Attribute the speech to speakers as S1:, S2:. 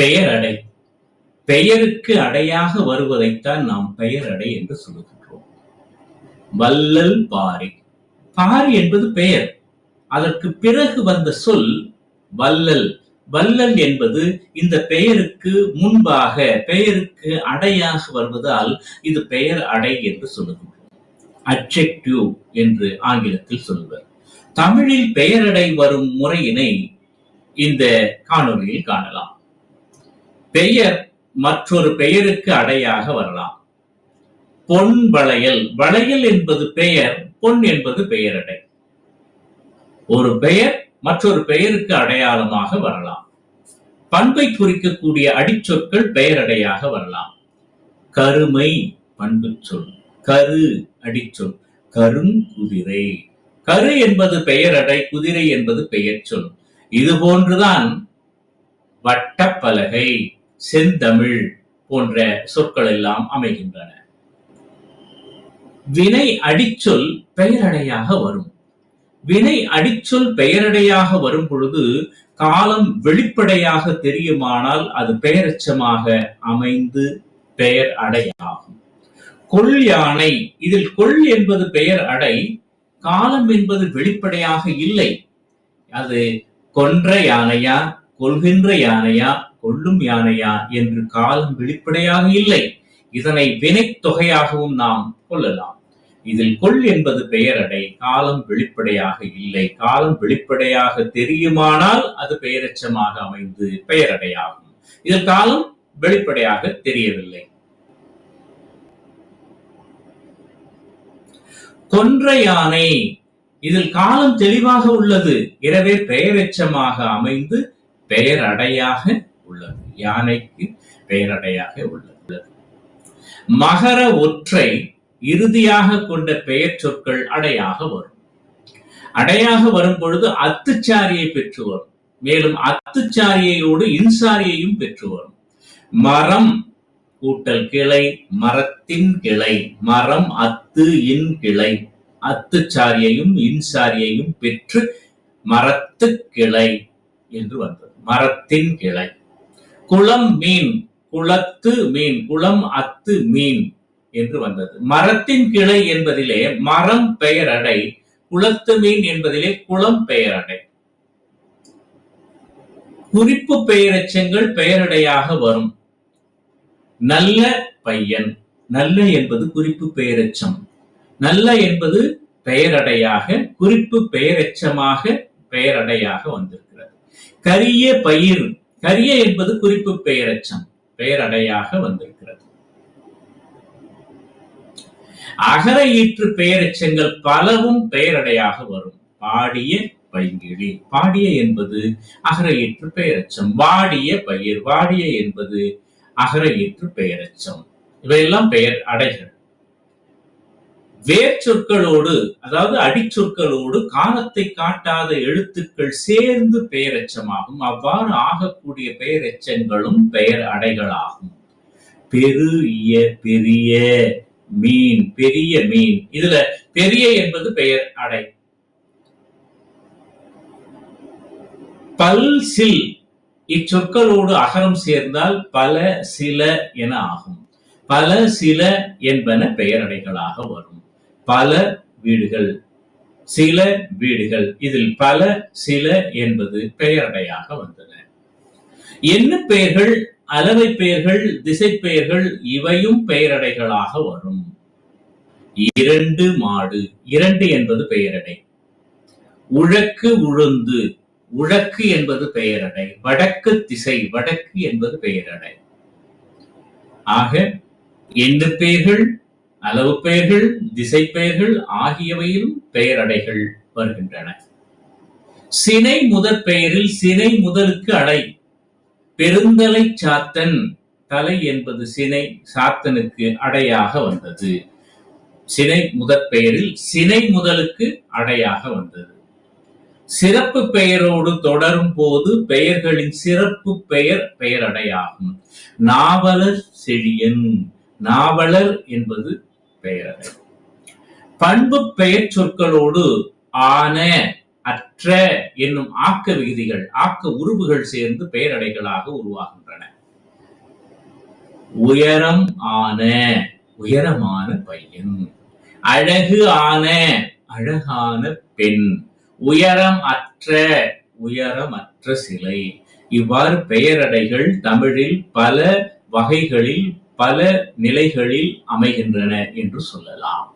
S1: பெயர் அடை பெயருக்கு அடையாக வருவதைத்தான் நாம் பெயரடை என்று சொல்லுகின்றோம். வல்லல் பாரி. பாரி என்பது பெயர். அதற்கு பிறகு வந்த சொல் வல்லல் வல்லல் என்பது இந்த பெயருக்கு முன்பாக பெயருக்கு அடையாக வருவதால் இது பெயர் அடை என்று சொல்லுகின்றோம். அட்ஜெக்டிவ் என்று ஆங்கிலத்தில் சொல்லுவர். தமிழில் பெயரடை வரும் முறையினை இந்த காணொலியில் காணலாம். பெயர் மற்றொரு பெயருக்கு அடையாக வரலாம். பொன் வளையல். வளையல் என்பது பெயர் பொன் என்பது பெயரடை. ஒரு பெயர் மற்றொரு பெயருக்கு அடையாளமாக வரலாம். பண்பை குறிக்கக்கூடிய அடிச்சொற்கள் பெயரடையாக வரலாம். கருமை பண்பு சொல். கரு அடிச்சொல். கருங்குதிரை கரு என்பது பெயரடை குதிரை என்பது பெயர் சொல். இது போன்றுதான் வட்டப்பலகை செந்தமிழ் போன்ற சொற்கள் எல்லாம் அமைகின்றன. வினை அடிச்சொல் பெயரடையாக வரும். வினை அடிச்சொல் பெயரடையாக வரும் பொழுது காலம் வெளிப்படையாக தெரியுமானால் அது பெயரச்சமாக அமைந்து பெயர் அடையாகும். கொள் யானை இதில் கொள் என்பது பெயர் அடை காலம் என்பது வெளிப்படையாக இல்லை. அது கொன்ற யானையா கொள்கின்ற யானையா கொள்ளும் யானையா என்று காலம் வெளிப்படையாக இல்லை. இதனை வினைத் தொகையாகவும் நாம் கொள்ளலாம். இதில் கொள் என்பது பெயரடை காலம் வெளிப்படையாக இல்லை. காலம் வெளிப்படையாக தெரியுமானால் அது பெயரெச்சமாக அமைந்து பெயரடையாகும். இதில் காலம் வெளிப்படையாக தெரியவில்லை. கொன்ற யானை இதில் காலம் தெளிவாக உள்ளது. எனவே பெயரெச்சமாக அமைந்து பெயரடையாக யானைக்கு பெயரடையாக உள்ளது. மகர ஒற்றை இறுதியாக கொண்ட பெயர் சொற்கள் அடையாக வரும். அடையாக வரும் பொழுது அத்துச்சாரியை பெற்று வரும். மேலும் அத்துச்சாரியையோடு இன்சாரியையும் பெற்று வரும். மரம் கூட்டல் கிளை மரத்தின் கிளை மரம் அத்து இன் கிளை அத்துச்சாரியையும் இன்சாரியையும் பெற்று மரத்து கிளை என்று வந்தது. மரத்தின் கிளை. குளம் மீன் குளத்து மீன் குளம் அத்து மீன் என்று வந்தது. மரத்தின் கிளை என்பதிலே மரம் பெயரடை குளத்து மீன் என்பதிலே குளம் பெயரடை குறிப்பு பெயரெச்சங்கள் பெயரடையாக வரும். நல்ல பையன் நல்ல என்பது குறிப்பு பெயரெச்சம். நல்ல என்பது பெயரடையாக குறிப்பு பெயரெச்சமாக பெயரடையாக வந்திருக்கிறது. கரிய பயிர் கரிய என்பது குறிப்பு பெயரச்சம் பெயரடையாக வந்திருக்கிறது. அகர ஈற்று பெயரெச்சங்கள் பலவும் பெயரடையாக வரும். பாடிய பைங்கிழி. பாடிய என்பது அகர ஈற்று பெயரச்சம். வாடிய பயிர். வாடிய என்பது அகர ஈற்று பெயரச்சம். இவையெல்லாம் பெயர் அடைகள் வேர் சொற்களோடு அதாவது அடிச்சொற்களோடு காலத்தை காட்டாத எழுத்துக்கள் சேர்ந்து பெயரெச்சமாகும். அவ்வாறு ஆகக்கூடிய பெயரெச்சங்களும் பெயர் அடைகளாகும். பெரு இய பெரிய மீன் பெரிய மீன். இதுல பெரிய என்பது பெயர் அடை. பல் சில். இச்சொற்களோடு அகரம் சேர்ந்தால் பல சில என ஆகும். பல சில என்பன பெயரடைகளாக வரும். பல வீடுகள். சில வீடுகள். இதில் பல சில என்பது பெயரடையாக வந்தன. என்ன பெயர்கள் அளவை பெயர்கள் திசை பெயர்கள் இவையும் பெயரடைகளாக வரும். இரண்டு மாடு. இரண்டு என்பது பெயரடை. உழக்கு உழுந்து. உழக்கு என்பது பெயரடை. வடக்கு திசை. வடக்கு என்பது பெயரடை. ஆக எண்ணு பெயர்கள்? அளவு பெயர்கள் திசை பெயர்கள் ஆகியவையிலும் பெயரடைகள் வருகின்றன. சினை முதற் பெயரில் சினை முதலுக்கு அடை. பெருந்தலை சாத்தன் தலை என்பது சினை சாத்தனுக்கு அடையாக வந்தது. சினை முதற் பெயரில் சினை முதலுக்கு அடையாக வந்தது. சிறப்பு பெயரோடு தொடரும் போது பெயர்களின் சிறப்பு பெயர் பெயரடையாகும். நாவலர் செழியன். நாவலர் என்பது பெயர் பண்பு பெயர் சொற்களோடு ஆன அற்ற என்னும் ஆக்க விகுதிகள் ஆக்க உருவுகள் சேர்ந்து பெயரடைகளாக உருவாகின்றன. உயரம் ஆன உயரமான பையன். அழகு ஆன அழகான பெண். உயரம் அற்ற உயரமற்ற சிலை. இவ்வாறு பெயரடைகள் தமிழில் பல வகைகளில் பல நிலைகளில் அமைகின்றன என்று சொல்லலாம்.